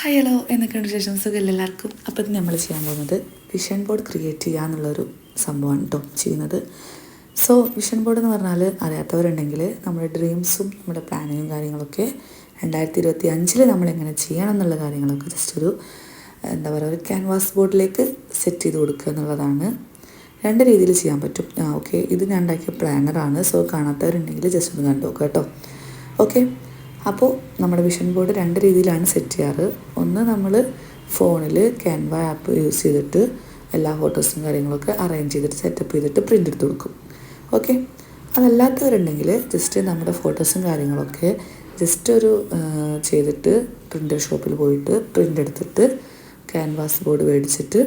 Hi hello എന്നൊക്കെയുണ്ട് ശേഷം സുഖം എല്ലാവർക്കും? അപ്പം നമ്മൾ ചെയ്യാൻ പോകുന്നത് വിഷൻ ബോർഡ് ക്രിയേറ്റ് ചെയ്യുക എന്നുള്ളൊരു സംഭവമാണ് കേട്ടോ ചെയ്യുന്നത്. സോ വിഷൻ ബോർഡ് എന്ന് പറഞ്ഞാൽ അറിയാത്തവരുണ്ടെങ്കിൽ നമ്മുടെ ഡ്രീംസും നമ്മുടെ പ്ലാനിങ്ങും കാര്യങ്ങളൊക്കെ രണ്ടായിരത്തി ഇരുപത്തി അഞ്ചിൽ നമ്മളെങ്ങനെ ചെയ്യണം എന്നുള്ള കാര്യങ്ങളൊക്കെ ജസ്റ്റ് ഒരു എന്താ പറയുക ഒരു ക്യാൻവാസ് ബോർഡിലേക്ക് സെറ്റ് ചെയ്ത് കൊടുക്കുക എന്നുള്ളതാണ്. രണ്ട് രീതിയിൽ ചെയ്യാൻ പറ്റും. ഓക്കെ ഇത് ഞാൻ ഉണ്ടാക്കിയ പ്ലാനറാണ് സോ കാണാത്തവരുണ്ടെങ്കിൽ ജസ്റ്റ് ഒന്ന് കണ്ടു നോക്കാം കേട്ടോ. ഓക്കെ അപ്പോൾ നമ്മുടെ വിഷൻ ബോർഡ് രണ്ട് രീതിയിലാണ് സെറ്റ് ചെയ്യാറ്. ഒന്ന് നമ്മൾ ഫോണിൽ ക്യാൻവ ആപ്പ് യൂസ് ചെയ്തിട്ട് എല്ലാ ഫോട്ടോസും കാര്യങ്ങളൊക്കെ അറേഞ്ച് ചെയ്തിട്ട് സെറ്റപ്പ് ചെയ്തിട്ട് പ്രിന്റ് എടുത്ത് കൊടുക്കും. ഓക്കെ അതല്ലാത്തവരുണ്ടെങ്കിൽ ജസ്റ്റ് നമ്മുടെ ഫോട്ടോസും കാര്യങ്ങളൊക്കെ ജസ്റ്റ് ഒരു ചെയ്തിട്ട് പ്രിന്റർ ഷോപ്പിൽ പോയിട്ട് പ്രിന്റ് എടുത്തിട്ട് ക്യാൻവാസ് ബോർഡ് മേടിച്ചിട്ട്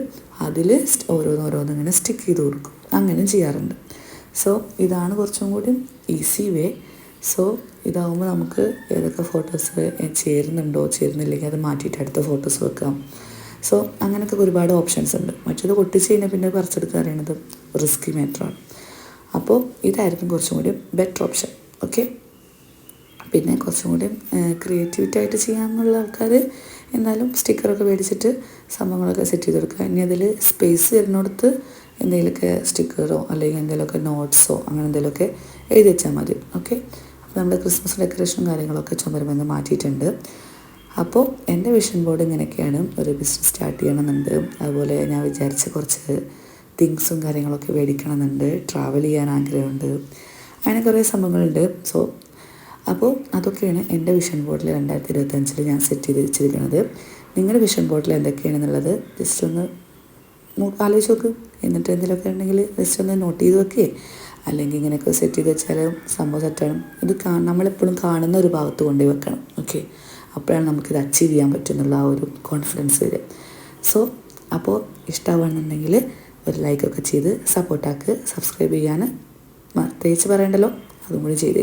അതിൽ ഓരോന്നോരോന്നിങ്ങനെ സ്റ്റിക്ക് ചെയ്ത് കൊടുക്കും. അങ്ങനെ ചെയ്യാറുണ്ട്. സോ ഇതാണ് കുറച്ചും കൂടി ഈസി വേ സോ ഇതാവുമ്പോൾ നമുക്ക് ഏതൊക്കെ ഫോട്ടോസ് ചേരുന്നുണ്ടോ ചേരുന്നില്ലെങ്കിൽ അത് മാറ്റിയിട്ട് അടുത്ത ഫോട്ടോസ് വെക്കാം. സോ അങ്ങനെയൊക്കെ ഒരുപാട് ഓപ്ഷൻസ് ഉണ്ട്. മറ്റേത് പൊട്ടിച്ച് കഴിഞ്ഞാൽ പിന്നെ പറിച്ചെടുക്കുക അറിയണത് റിസ്കി മാറ്ററാണ് അപ്പോൾ ഇതായിരിക്കും കുറച്ചും കൂടി ബെറ്റർ ഓപ്ഷൻ ഓക്കെ പിന്നെ കുറച്ചും കൂടി ക്രിയേറ്റിവിറ്റി ആയിട്ട് ചെയ്യാമെന്നുള്ള ആൾക്കാർ എന്നാലും സ്റ്റിക്കറൊക്കെ മേടിച്ചിട്ട് സംഭവങ്ങളൊക്കെ സെറ്റ് ചെയ്ത് കൊടുക്കുക ഇനി അതിൽ സ്പേസ് വരുന്നിടത്ത് എന്തെങ്കിലുമൊക്കെ സ്റ്റിക്കറോ അല്ലെങ്കിൽ എന്തെങ്കിലുമൊക്കെ നോട്ട്സോ അങ്ങനെ എന്തെങ്കിലുമൊക്കെ എഴുതി വെച്ചാൽ മതി. ഓക്കെ നമ്മൾ ക്രിസ്മസ് ഡെക്കറേഷനും കാര്യങ്ങളൊക്കെ ചുമരുമെന്ന് മാറ്റിയിട്ടുണ്ട്. അപ്പോൾ എന്റെ വിഷൻ ബോർഡ് ഇങ്ങനെയൊക്കെയാണ് ഒരു ബിസിനസ് സ്റ്റാർട്ട് ചെയ്യണമെന്നുണ്ട്. അതുപോലെ ഞാൻ വിചാരിച്ച കുറച്ച് തിങ്സും കാര്യങ്ങളൊക്കെ മേടിക്കണമെന്നുണ്ട്. ട്രാവൽ ചെയ്യാൻ ആഗ്രഹമുണ്ട്. അങ്ങനെ കുറേ സംഭവങ്ങളുണ്ട്. സോ അപ്പോൾ അതൊക്കെയാണ് എന്റെ വിഷൻ ബോർഡിൽ രണ്ടായിരത്തി ഇരുപത്തഞ്ചിൽ ഞാൻ സെറ്റ് ചെയ്ത് വെച്ചിരിക്കുന്നത്. നിങ്ങളുടെ വിഷൻ ബോർഡിൽ എന്തൊക്കെയാണെന്നുള്ളത് ജസ്റ്റ് ഒന്ന് ആലോചിച്ച് നോക്ക്. എന്നിട്ട് എന്തെങ്കിലുമൊക്കെ ഉണ്ടെങ്കിൽ ജസ്റ്റ് ഒന്ന് നോട്ട് ചെയ്ത് വെക്കേ. അല്ലെങ്കിൽ ഇങ്ങനെയൊക്കെ സെറ്റ് ചെയ്ത് വെച്ചാൽ സംഭവം സെറ്റാണ് ഇത് കാ നമ്മളെപ്പോഴും കാണുന്ന ഒരു ഭാഗത്ത് കൊണ്ടുപോയി വെക്കണം. ഓക്കെ അപ്പോഴാണ് നമുക്കിത് അച്ചീവ് ചെയ്യാൻ പറ്റുന്നുള്ള ആ ഒരു കോൺഫിഡൻസ് വരിക. സോ അപ്പോൾ ഇഷ്ടമാവുകയാണെന്നുണ്ടെങ്കിൽ ഒരു ലൈക്കൊക്കെ ചെയ്ത് സപ്പോർട്ടാക്ക് സബ്സ്ക്രൈബ് ചെയ്യാൻ പ്രത്യേകിച്ച് പറയണ്ടല്ലോ. അതും കൂടി ചെയ്ത്